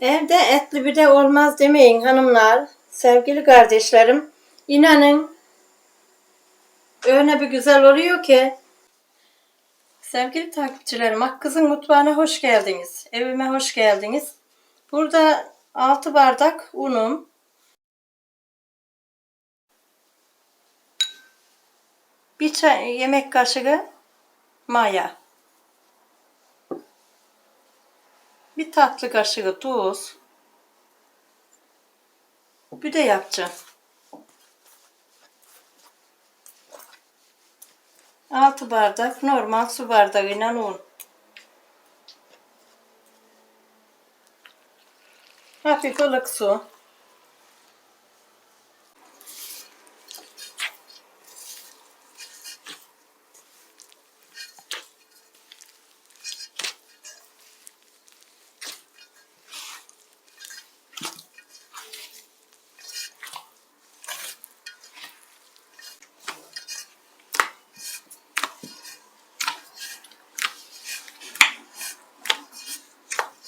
Evde etli bir de olmaz demeyin hanımlar. Sevgili kardeşlerim. İnanın öyle bir güzel oluyor ki. Sevgili takipçilerim, Akkız'ın mutfağına hoş geldiniz. Evime hoş geldiniz. Burada 6 bardak unum, bir çay, yemek kaşığı maya, bir tatlı kaşığı tuz, bir de yapacağım. 6 bardak normal su bardağıyla un. Hafif ılık su.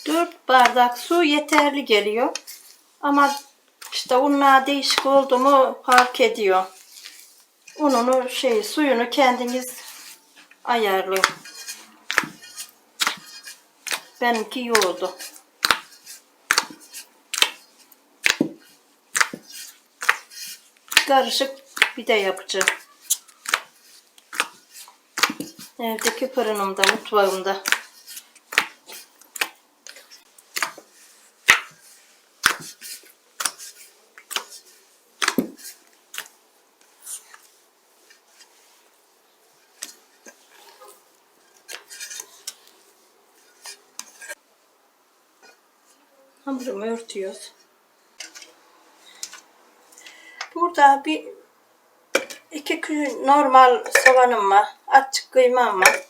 Dört bardak su yeterli geliyor. Ama işte unla değişik oldu mu fark ediyor. Ununu şey suyunu kendiniz ayarlayın. Benimki yoğurdu. Karışık bir de yapacağım. Evdeki fırınımda, mutfağımda. Hamurumu örtüyoruz. Burada bir iki kü- normal soğanım var. Açık kıymam var.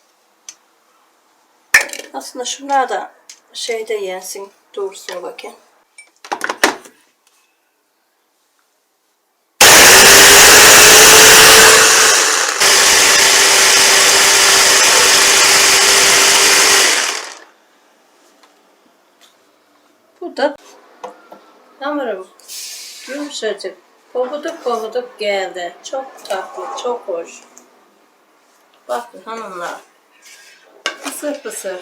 Aslında şunlar da şeyde yensin. Dursun bakın. Bu da hamurum yumuşacık. Pofuduk pofuduk geldi. Çok tatlı, çok hoş. Bakın hanımlar. Pısır pısır.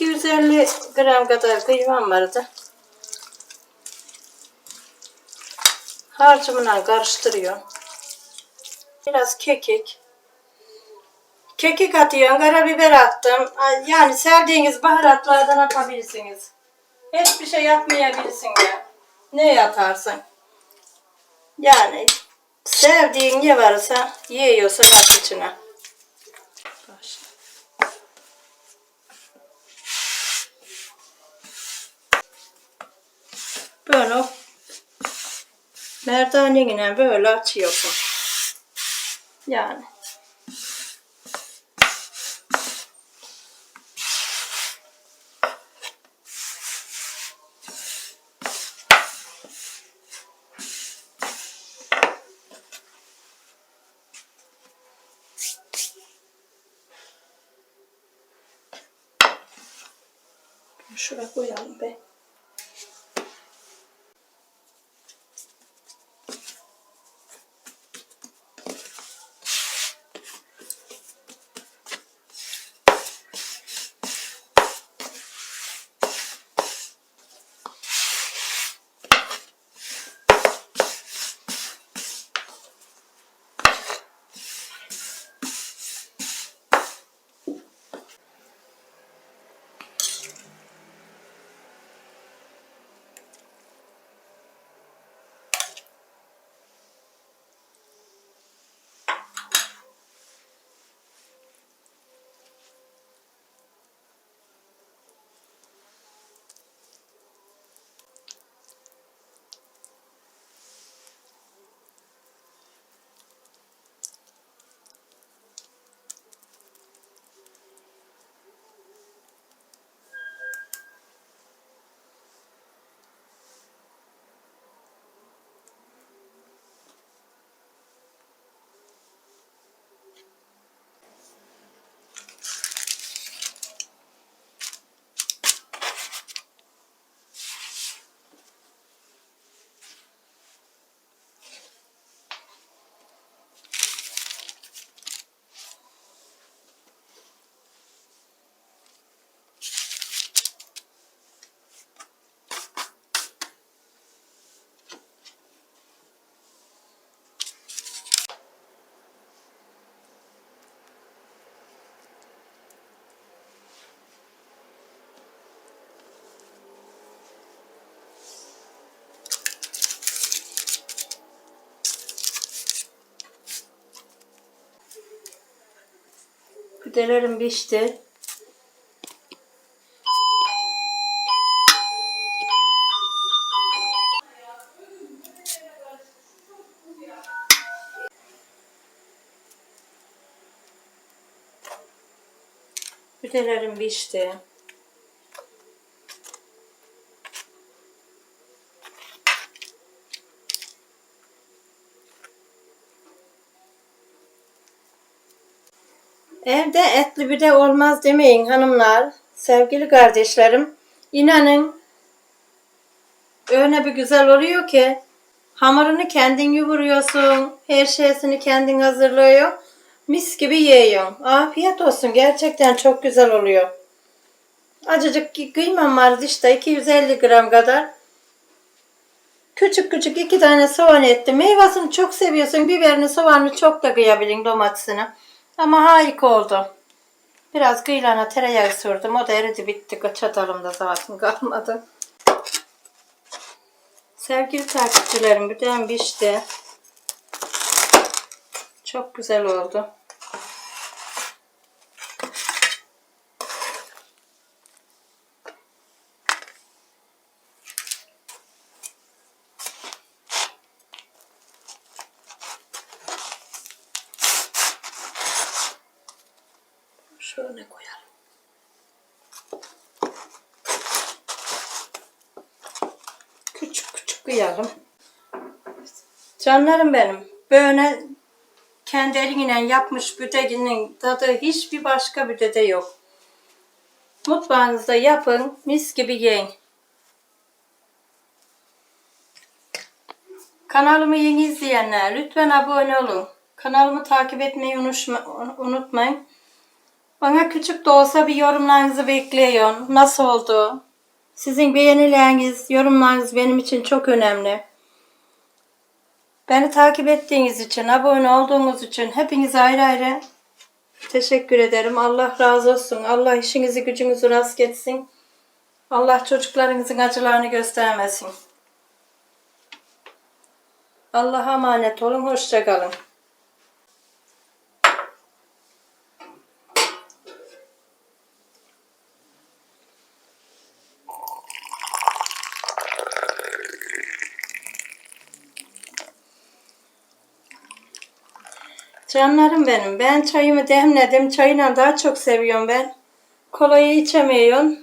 ...250 gram kadar kıymam vardı. Harcımla karıştırıyorum. Biraz kekik. Kekik atıyorum, karabiber attım. Yani sevdiğiniz baharatlardan atabilirsiniz. Hiçbir şey yapmayabilirsin ya. Ne yatarsın? Yani sevdiğin ne varsa yiyorsan at içine. Başla. Böyle merdaneyle böyle açıyorsun. Yani. Şuraya koyalım be. Pidelerim pişti. Pidelerim pişti. Evde etli bir de olmaz demeyin hanımlar, sevgili kardeşlerim. İnanın öyle bir güzel oluyor ki hamurunu kendin yoğuruyorsun, her şeysini kendin hazırlıyor. Mis gibi yiyorsun. Afiyet olsun. Gerçekten çok güzel oluyor. Acıcık kı- kıymam vardı işte 250 gram kadar. Küçük küçük iki tane soğan ettim. Meyvasını çok seviyorsun. Biberini, soğanını çok da kıyabilin domatesini. Ama harika oldu. Biraz kıylana tereyağı sürdüm. O da eridi bitti. Çatalımda zaten kalmadı. Sevgili takipçilerim bir de pişti. Çok güzel oldu. Şöyle koyalım. Küçük küçük kıyalım. Canlarım benim. Böyle kendi eliyle yapmış büdeginin tadı hiçbir başka büdede yok. Mutfağınızda yapın, mis gibi yiyin. Kanalımı yeni izleyenler lütfen abone olun. Kanalımı takip etmeyi unutma- unutmayın. Bana küçük de olsa bir yorumlarınızı bekliyorum. Nasıl oldu? Sizin beğenileriniz, yorumlarınız benim için çok önemli. Beni takip ettiğiniz için, abone olduğunuz için hepinize ayrı ayrı teşekkür ederim. Allah razı olsun. Allah işinizi gücünüzü rast getsin. Allah çocuklarınızın acılarını göstermesin. Allah'a emanet olun. Hoşça Canlarım benim. Ben çayımı demledim. Çayla daha çok seviyorum ben. Kolayı içemiyorum.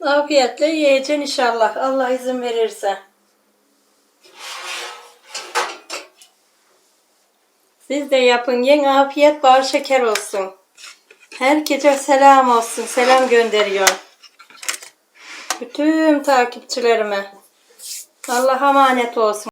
Afiyetle yiyeceksin inşallah. Allah izin verirse. Siz de yapın. Yen afiyet bal şeker olsun. Herkese selam olsun. Selam gönderiyorum. Bütün takipçilerime. Allah'a emanet olsun.